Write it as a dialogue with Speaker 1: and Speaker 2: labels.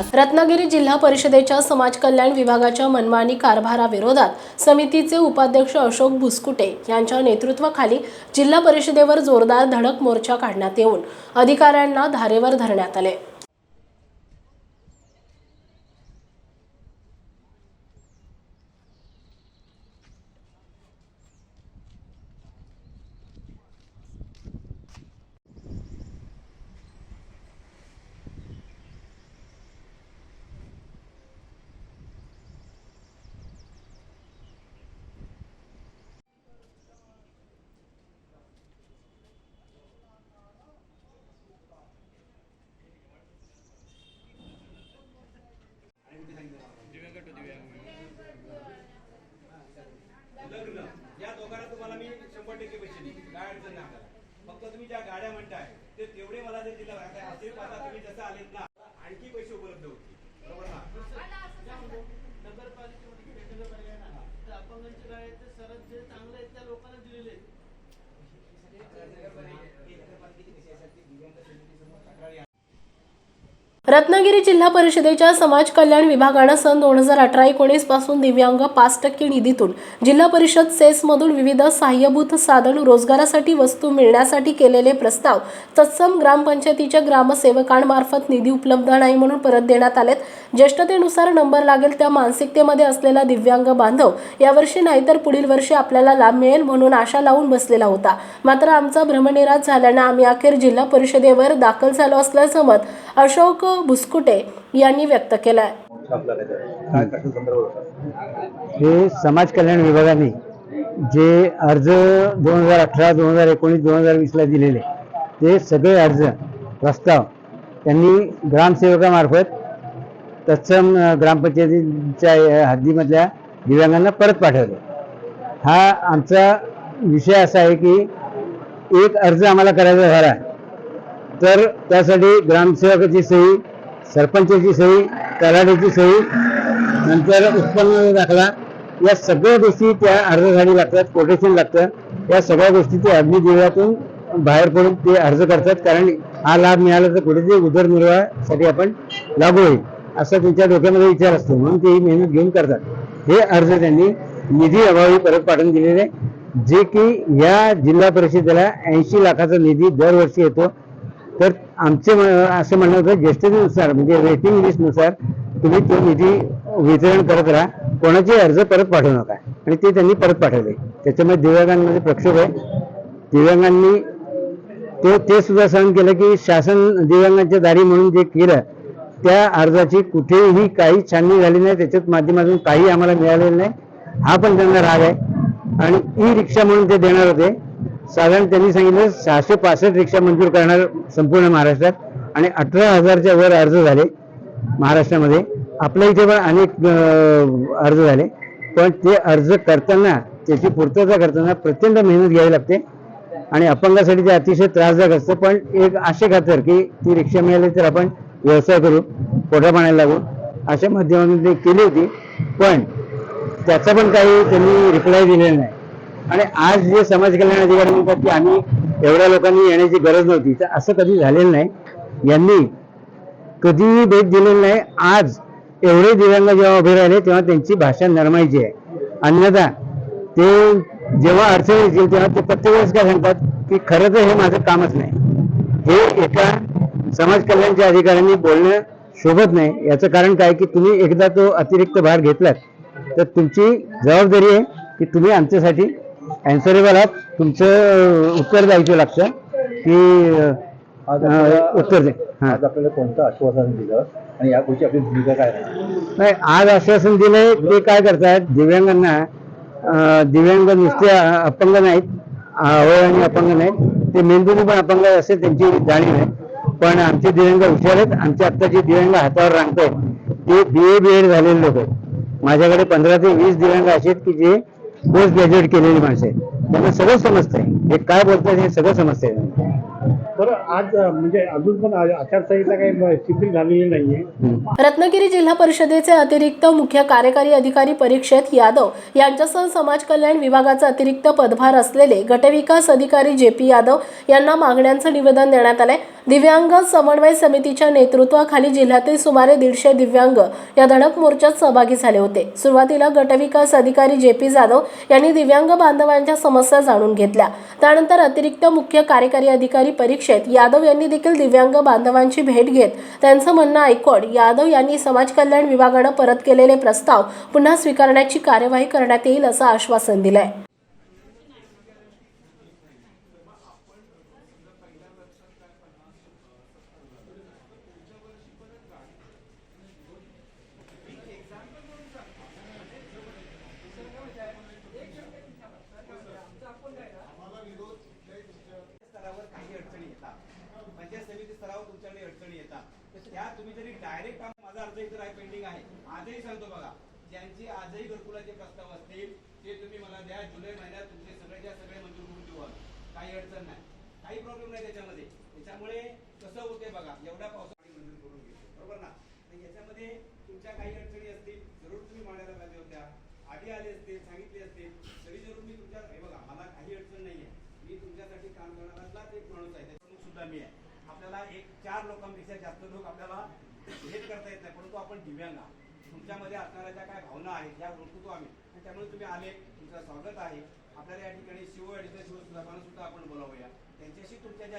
Speaker 1: विकास रत्नागिरी जिल्हा परिषदेच्या समाज कल्याण विभागाच्या मनमानी कारभाराविरोधात समितीचे उपाध्यक्ष अशोक भुसकुटे यांच्या नेतृत्वाखाली जिल्हा परिषदेवर जोरदार धडक मोर्चा काढण्यात येऊन अधिकाऱ्यांना धारेवर धरण्यात आले.
Speaker 2: शंभर टक्के काय अडचण नाही आपल्याला फक्त तुम्ही ज्या गाड्या म्हणताय ते तेवढे मला जर दिलं आता असे आता तुम्ही जसं आलेत ना आणखी पैसे उपलब्ध होतील बरोबर ना
Speaker 3: नगरपालिकेमध्ये भेटलं पाहिजे ना तर अपंगांचे काय आहे ते सरळ जे चांगले आहेत त्या लोकांना दिलेले आहेत.
Speaker 1: रत्नागिरी जिल्हा परिषदेच्या समाज कल्याण विभागानं सन दोन हजार अठरा एकोणीसपासून दिव्यांग पाच टक्के निधीतून जिल्हा परिषद सेसमधून विविध सहाय्यभूत साधन रोजगारासाठी वस्तू मिळण्यासाठी केलेले प्रस्ताव तत्सम ग्रामपंचायतीच्या ग्रामसेवकांमार्फत निधी उपलब्ध नाही म्हणून परत देण्यात आलेत. ज्येष्ठतेनुसार नंबर लागेल त्या मानसिकतेमध्ये असलेला दिव्यांग बांधव यावर्षी नाहीतर पुढील वर्षी आपल्याला लाभ मिळेल म्हणून आशा लावून बसलेला होता. मात्र आमचा भ्रमनिराश झाल्यानं आम्ही अखेर जिल्हा परिषदेवर दाखल झालो असल्याचं मत अशोक भुसकुटे यांनी व्यक्त केला
Speaker 4: आहे
Speaker 5: हे समाज कल्याण विभागाने जे अर्ज दोन हजार अठरा दोन हजार एकोणीस दोन हजार वीसला दिलेले ते सगळे अर्ज प्रस्ताव त्यांनी ग्रामसेवकामार्फत तत्सम ग्रामपंचायतीच्या हद्दीमधल्या दिव्यांगांना परत पाठवले. हा आमचा विषय असा आहे की एक अर्ज आम्हाला करायचा झाला. तर त्यासाठी ग्रामसेवकाची सही सरपंचाची सही तलाठ्याची सही नंतर उत्पन्न दाखला या सगळ्या गोष्टी त्या अर्जासाठी लागतात कोटेशन लागतं. या सगळ्या गोष्टी ते अग्निदेवातून बाहेर पडून ते अर्ज करतात कारण हा लाभ मिळाला तर कुठेतरी उदरनिर्वाहासाठी आपण लागू होईल असा त्यांच्या डोक्यामध्ये विचार असतो. म्हणून ते ही मेहनत घेऊन करतात. हे अर्ज त्यांनी निधी अभावी परत पाठवून दिलेले जे की या जिल्हा परिषदेला ऐंशी लाखाचा निधी दरवर्षी येतो. तर आमचे असं म्हणणं होतं ज्येष्ठतेनुसार म्हणजे वेटिंग लिस्टनुसार तुम्ही तो निधी वितरण करत राहा. कोणाचे अर्ज परत पाठवू नका. आणि ते त्यांनी परत पाठवले. त्याच्यामुळे दिव्यांगांमध्ये प्रक्षोभ आहे. दिव्यांगांनी तो ते सुद्धा सहन केलं की शासन दिव्यांगांच्या दारी म्हणून जे केलं त्या अर्जाची कुठेही काही छाननी झाली नाही. त्याच्यात माध्यमातून काही आम्हाला मिळालेलं नाही. हा पण त्यांना राग आहे. आणि ई रिक्षा म्हणून ते देणार होते. साधारण त्यांनी सांगितलं सहाशे पासष्ट रिक्षा मंजूर करणार संपूर्ण महाराष्ट्रात आणि अठरा हजारच्या वर अर्ज झाले महाराष्ट्रामध्ये. आपल्या इथे पण अनेक अर्ज झाले. पण ते अर्ज करताना त्याची पूर्तता करताना प्रचंड मेहनत घ्यावी लागते आणि अपंगासाठी ते अतिशय त्रासदायक असतं. पण एक आशे खातर की ती रिक्षा मिळाली तर आपण व्यवसाय करू पोटा पाण्याला लागू अशा माध्यमातून ते केली होती. पण त्याचा पण काही त्यांनी रिप्लाय दिलेला नाही. आणि आज जे समाज कल्याण अधिकारी म्हणतात की आम्ही एवढ्या लोकांनी येण्याची गरज नव्हती तर असं कधी झालेलं नाही. यांनी कधीही भेट दिलेली नाही. आज एवढे दिव्यांग जेव्हा उभे राहिले तेव्हा त्यांची भाषा नरमायची आहे. अन्यथा ते जेव्हा अडचण येतील तेव्हा ते प्रत्येक वेळेस काय सांगतात की खरं तर हे माझं कामच नाही. हे एका समाज कल्याणच्या अधिकाऱ्यांनी बोलणं शोभत नाही. याचं कारण काय की तुम्ही एकदा तो अतिरिक्त भार घेतलात तर तुमची जबाबदारी आहे की तुम्ही आमच्यासाठी अँसरेबल आहात तुमचं उत्तर द्यायचं लागतं की
Speaker 4: आज आपल्याला-
Speaker 5: उत्तर दे. हां.
Speaker 4: आज आपल्याला कोणतं आश्वासन दिलं? आणि या गोष्टी आपली भूमिका काय
Speaker 5: नाही आज आश्वासन दिलंय ते काय करतात दिव्यांगांना अं, दिव्यांग नुसते अ- अपंग नाहीत अवयवाने अपंग नाहीत ते मेंदूने पण अपंग आहे असे त्यांची जाणीव आहे. पण आमचे दिव्यांग हुशार आहेत आमच्या आत्ताचे दिव्यांग हातावर रांगतायत ते बी ए बी एड झालेले लोक आहेत. माझ्याकडे पंधरा ते वीस दिव्यांग असे आहेत की जे पोस्ट ग्रॅज्युएट केलेली माणसं आहेत. त्यांना सगळं समजतंय. हे काय बोलतात हे सगळं समजतंय.
Speaker 6: आज म्हणजे अजून पण आचारसंहिता काही शिथिल झालेली नाहीये.
Speaker 5: हम्म.
Speaker 1: रत्नागिरी जिल्हा परिषदेचे अतिरिक्त मुख्य कार्यकारी अधिकारी परीक्षेत यादव यांच्यासह समाज कल्याण विभागाचा अतिरिक्त पदभार असलेले गटविकास अधिकारी जे पी यादव यांना मागण्यांचं निवेदन देण्यात आलंय. दिव्यांग समन्वय समितीच्या नेतृत्वाखाली जिल्ह्यातील सुमारे दीडशे दिव्यांग या धडक मोर्चात सहभागी झाले होते. सुरुवातीला गटविकास अधिकारी जे पी जाधव यांनी दिव्यांग बांधवांच्या समस्या जाणून घेतल्या. त्यानंतर अतिरिक्त मुख्य कार्यकारी अधिकारी परीक्षेत यादव यांनी देखील दिव्यांग बांधवांची भेट घेत त्यांचं म्हणणं ऐकून यादव यांनी समाज कल्याण विभागानं परत केलेले प्रस्ताव पुन्हा स्वीकारण्याची कार्यवाही करण्यात येईल असं आश्वासन दिलंय
Speaker 2: स्तरावर काही अडचणी येतात पंचायत समिती स्तरावर तुमच्याकडे अडचणी येतात तर त्या तुम्ही जरी डायरेक्ट माझा अर्ज इतर आहे पेंडिंग आहे आजही सांगतो बघा ज्यांची आजही घरकुलाचे प्रस्ताव असतील ते तुम्ही मला द्या. जुलै महिन्यात तुमचे सगळ्याच्या सगळे मंजूर करून देऊ काही अडचण नाही. काही प्रॉब्लेम नाही त्याच्यामध्ये. त्याच्यामुळे कसं होते बघा एवढ्या पावसाळी मंजूर करून घेतो बरोबर ना? तर याच्यामध्ये तुमच्या काही अडचणी असतील जरूर तुम्ही मांडायला पाहिजे होत्या. आधी आले असतील सांगितले असतील तरी जरूर मी तुमच्या हे बघा मला काही अडचण नाही आहे मी तुमच्यासाठी काम करणाराच एक माणूस आहे. त्याच्यामुळे सुद्धा मी आहे. आपल्याला एक चार लोकांपेक्षा जास्त लोक आपल्याला हे करता येत नाही परंतु आपण दिव्यांग आहोत. तुमच्यामध्ये असणाऱ्या ज्या काय भावना आहेत या ओळखतो आम्ही. आणि त्यामुळे तुम्ही आले तुमचं स्वागत आहे. आपल्याला या ठिकाणी शिव अडीचा शिव सुधारणा सुद्धा आपण बोलावूया. त्यांच्याशी तुमच्या ज्या